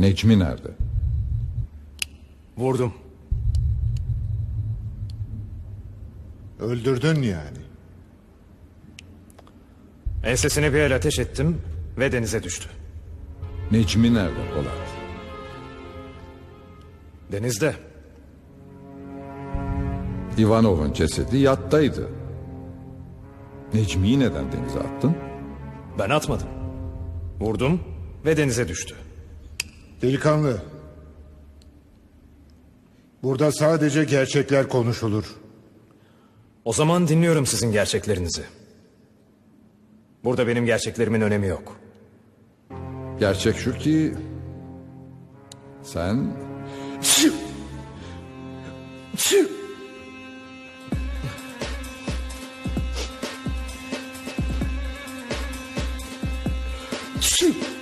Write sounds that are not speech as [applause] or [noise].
Necmi nerede? Vurdum. Öldürdün yani. Ensesine bir el ateş ettim ve denize düştü. Necmi nerede Polat? Denizde. Ivanov'un cesedi yattaydı. Necmi'yi neden denize attın? Ben atmadım. Vurdum ve denize düştü. Delikanlı. Burada sadece gerçekler konuşulur. O zaman dinliyorum sizin gerçeklerinizi. Burada benim gerçeklerimin önemi yok. Gerçek şu ki... Sen... Shoot! [laughs]